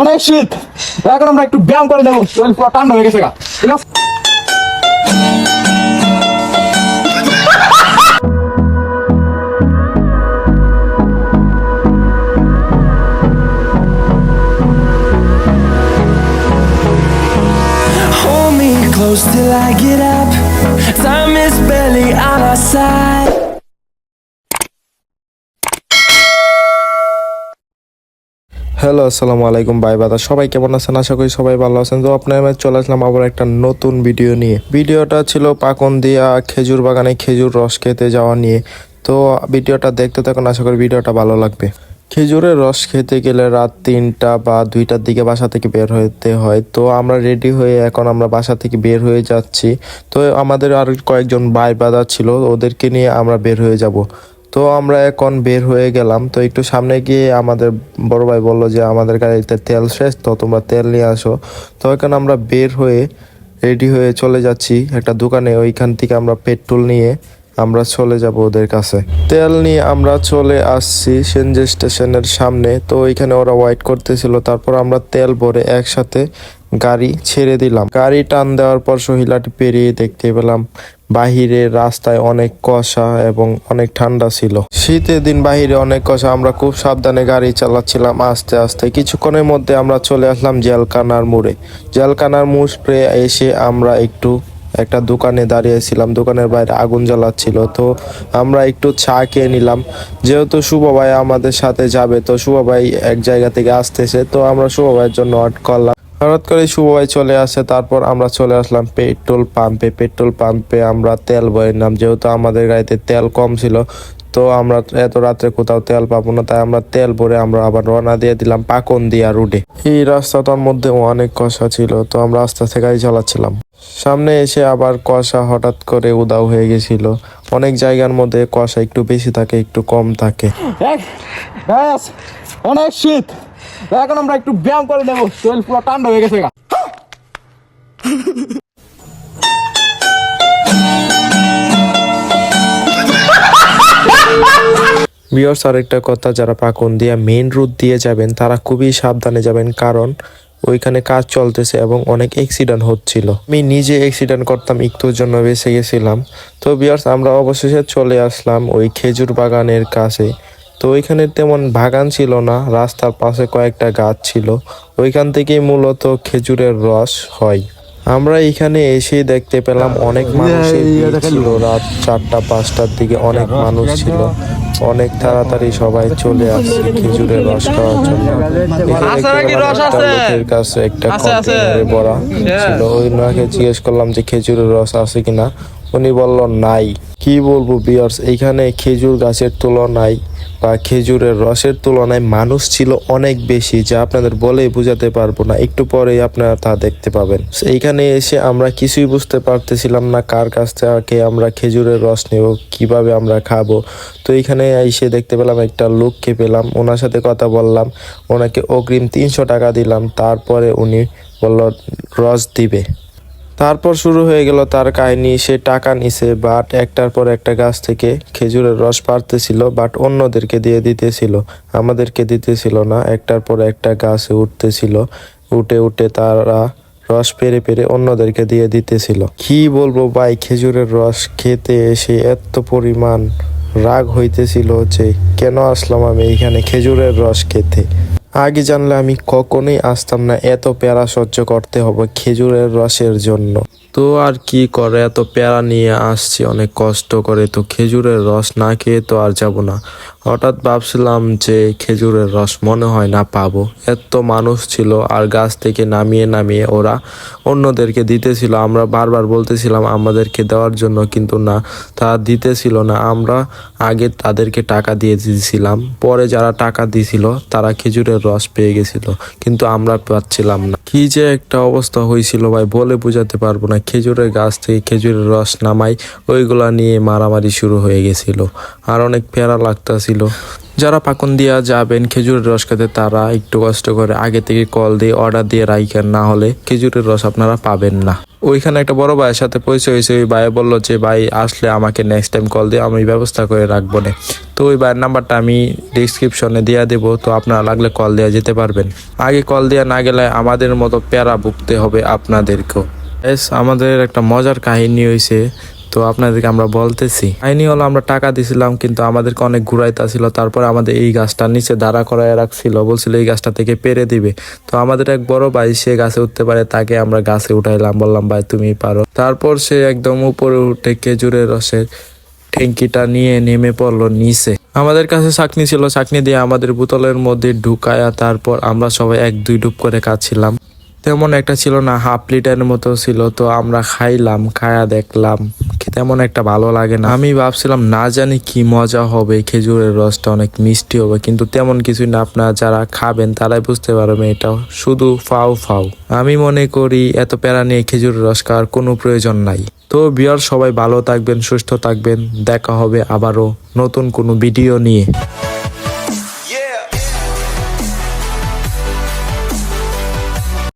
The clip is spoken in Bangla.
অনেক শীত এখন আমরা একটু ব্যায়াম করে নেবো শরীর পুরো ঠান্ডা হয়ে গেছে গা ঠিক আছে Hold me close till I get up. Time is barely on our side. Hello আসসালামু আলাইকুম ভাই বাদা সবাই কেমন আছেন? আশা করি সবাই ভালো আছেন। তো আপনার আমি চলে আসলাম আবার একটা নতুন ভিডিও নিয়ে। ভিডিওটা ছিল পাকন দিয়া খেজুর বাগানে খেজুর রস খেতে যাওয়া নিয়ে। তো ভিডিওটা দেখতে থাকুন, আশা করি ভিডিওটা ভালো লাগবে। খেজুরের রস খেতে গেলে রাত তিনটা বা দুইটার দিকে বাসা থেকে বের হতে হয়। তো আমরা রেডি হয়ে এখন আমরা বাসা থেকে বের হয়ে যাচ্ছি। তো আমাদের আর কয়েকজন ভাই বাদা ছিল, ওদেরকে নিয়ে আমরা বের হয়ে যাব। তো আমরা এখন বের হয়ে গেলাম। তো একটু সামনে গিয়ে আমাদের বড় ভাই বলল যে, আমাদের গাড়িতে তেল শেষ, তো তোমরা তেল নিয়ে আসো। তো এখন আমরা বের হয়ে রেডি হয়ে চলে যাচ্ছি একটা দোকানে। ওইখান থেকে আমরা পেট্রোল নিয়ে আমরা চলে যাব ওদের কাছে। তেল নিয়ে আমরা চলে আসছি সেনজে স্টেশনের সামনে। তো এখানে ওরা ওয়েট করতেছিল। তারপর আমরা তেল ভরে একসাথে গাড়ি ছেড়ে দিলাম। গাড়ি টান দেওয়ার পর সহিলাটি পেরিয়ে দেখতে পেলাম বাহিরে রাস্তায় অনেক কষা এবং অনেক ঠান্ডা ছিল। শীতের দিন বাহিরে অনেক কষা আমরা খুব সাবধানে গাড়ি চালাচ্ছিলাম আস্তে আস্তে। কিছুক্ষণের মধ্যে আমরা চলে আসলাম জেলকানার মোড়ে। জেলকানার মোড়ে এসে আমরা একটু একটা দোকানে দাঁড়িয়েছিলাম, দোকানের বাইরে আগুন জ্বালাচ্ছিল। তো আমরা একটু চা খেয়ে নিলাম। যেহেতু শুভ ভাই আমাদের সাথে যাবে, তো শুভ ভাই এক জায়গা থেকে আসতেছে। তো আমরা শুভ ভাইয়ের জন্য ওয়েট করলাম। হঠাৎ করে শুভ ভাই চলে আসে, তারপর আমরা চলে আসলাম পেট্রোল পাম্পে। পেট্রোল পাম্পে আমরা তেল বয়ে নিলাম, যেহেতু আমাদের গাড়িতে তেল কম ছিল। তো আমরা এত রাত্রে কোথাও তেল পাবো না, তাই আমরা তেল ভরে আমরা আবার রওনা দিয়ে দিলাম পাকন দিয়া রুডে। এই রাস্তাটার মধ্যে অনেক কষা ছিল, তো আমরা আস্তে আস্তে গাড়ি চালাচ্ছিলাম। সামনে এসে আবার কষা হঠাৎ করে উদাও হয়ে গেছিল। অনেক জায়গার মধ্যে কষা একটু বেশি থাকে একটু কম থাকে। ব্যাস অনেক শীত। এখন আমরা একটু ব্যায়াম করে নেব। শরীর পুরো ঠান্ডা হয়ে গেছে বিয়র্স আরেকটা কথা যারা পাকন দিয়া মেইন রুট দিয়ে যাবেন তারা খুবই সাবধানে যাবেন। কারণ ওইখানে কাজ চলতেছে এবং অনেক অ্যাক্সিডেন্ট হচ্ছিল। আমি নিজে অ্যাক্সিডেন্ট করতাম, একটুর জন্য বেঁচে গেছিলাম। তো বিয়ার্স আমরা অবশেষে চলে আসলাম ওই খেজুর বাগানের কাছে। তো ওইখানে তেমন বাগান ছিল না, রাস্তার পাশে কয়েকটা গাছ ছিল। ওইখান থেকেই মূলত খেজুরের রস হয়। আমরা এখানে এসে দেখতে পেলাম অনেক মানুষ ভিড় ছিল। রাত চারটা পাঁচটার দিকে অনেক মানুষ ছিল। অনেক তাড়াতাড়ি সবাই চলে আসছে খেজুরের রস খাওয়ার জন্য। লোকের কাছে একটা কন্টেনারে ভরা ছিল। ওই ওনাকে জিজ্ঞেস করলাম যে খেজুরের রস আছে কিনা? উনি বলল, নাই। কি বলব বিয়ার্স এইখানে খেজুর গাছের তুলনায় বা খেজুরের রসের তুলনায় মানুষ ছিল অনেক বেশি, যা আপনাদের বলে বোঝাতে পারব না। একটু পরেই আপনারা তা দেখতে পাবেন। এইখানে এসে আমরা কিছুই বুঝতে পারতেছিলাম না কার কাছ থেকে আমরা খেজুরের রস নেব, কীভাবে আমরা খাব। তো এইখানে এসে দেখতে পেলাম, একটা লোককে পেলাম, ওনার সাথে কথা বললাম, ওনাকে অগ্রিম তিনশো টাকা দিলাম। তারপরে উনি বলল, রস দিবে। তারপর শুরু হয়ে গেল তার কাহিনী, সে টাকা নিছে বাট একটার পর একটা গাছ থেকে খেজুরের রস পারতেছিল বাট অন্যদেরকে দিয়ে দিতেছিল। আমাদেরকে দিতেছিল না, একটার পর একটা গাছে উঠতেছিল। উঠে উঠে তারা রস পেরে পেরে অন্যদেরকে দিয়ে দিতেছিল। কি বলব ভাই, খেজুরের রস খেতে এসে এত পরিমাণ রাগ হইতেছিল যে, কেন আসলাম আমি এখানে খেজুরের রস খেতে? আগে জানলে আমি কখনোই আসতাম না এত প্যারা সহ্য করতে হবে খেজুরের রসের জন্য। তো আর কি করে? এত প্যারা নিয়ে আসছি, অনেক কষ্ট করে। তো খেজুরের রস না খেয়ে তো আর যাব না। হঠাৎ ভাবছিলাম যে খেজুরের রস মনে হয় না পাবো। এত মানুষ ছিল আর গাছ থেকে নামিয়ে নামিয়ে ওরা অন্যদেরকে দিতেছিল। আমরা বারবার বলতেছিলাম আমাদেরকে দেওয়ার জন্য, কিন্তু না, তারা দিতেছিল না। আমরা আগে তাদেরকে টাকা দিয়ে দিয়েছিলাম। পরে যারা টাকা দিছিল, তারা খেজুরের রস পেয়ে গেছিল। কিন্তু আমরা পাচ্ছিলাম না। কি যে একটা অবস্থা হয়েছিল ভাই, বলে বোঝাতে পারব না। খেজুরের গাছ থেকে খেজুরের রস নামাই, ওইগুলা নিয়ে মারামারি শুরু হয়ে গেছিল। আর অনেক প্যারা লাগতাছিল। যারা পাকন দিয়া যাবেন খেজুরের রস খেতে, তারা একটু কষ্ট করে আগে থেকে কল দিয়ে অর্ডার দিয়ে রাখেন না হলে খেজুরের রস আপনারা পাবেন না। ওইখানে একটা বড় ভাইয়ের সাথে পরিচয় হয়েছে। ওই ভাই বলল যে, ভাই, আসলে আমাকে নেক্সট টাইম কল দিয়ে আমি ব্যবস্থা করে রাখব না। তো ওই ভাইয়ের নাম্বারটা আমি ডিসক্রিপশনে দিয়ে দেবো। তো আপনারা লাগলে কল দেওয়া যেতে পারবেন। আগে কল দেওয়া না গেলে আমাদের মতো প্যারা ভুগতে হবে আপনাদেরকেও। এস, আমাদের একটা মজার কাহিনী হয়েছে তো আপনাদেরকে আমরা বলতেছি। কাহিনী হলো আমরা টাকা দিছিলাম, কিন্তু আমাদেরকে অনেক ঘুরাইতে ছিল তারপরে আমাদের এই গাছটা নিচে দাঁড়া করায় রাখছিল, বলছিল এই গাছটা থেকে পেরে দিবে। তো আমাদের এক বড় ভাই, সে গাছে উঠতে পারে, তাকে আমরা গাছে উঠাইলাম, বললাম, ভাই, তুমি পারো। তারপর সে একদম উপরে উঠে খেজুরের রসের ঠেঙ্কিটা নিয়ে নেমে পড়ল নিচে। আমাদের কাছে চাকনি ছিল, চাকনি দিয়ে আমাদের বোতলের মধ্যে ঢুকায়া তারপর আমরা সবাই এক দুই ডুব করে খাচ্ছিলাম। তেমন একটা ছিল না, হাফ লিটারের মতো ছিল। তো আমরা খাইলাম, খায়া দেখলাম তেমন একটা ভালো লাগে না। আমি ভাবছিলাম, না জানি কি মজা হবে, খেজুরের রসটা অনেক মিষ্টি হবে, কিন্তু তেমন কিছুই না। আপনারা যারা খাবেন, তারাই বুঝতে পারবেন এটা শুধু ফাও ফাও। আমি মনে করি, এত প্যারা নিয়ে খেজুরের রস খাওয়ার কোনো প্রয়োজন নাই। তো বিয়ার সবাই ভালো থাকবেন, সুস্থ থাকবেন। দেখা হবে আবারও নতুন কোনো ভিডিও নিয়ে।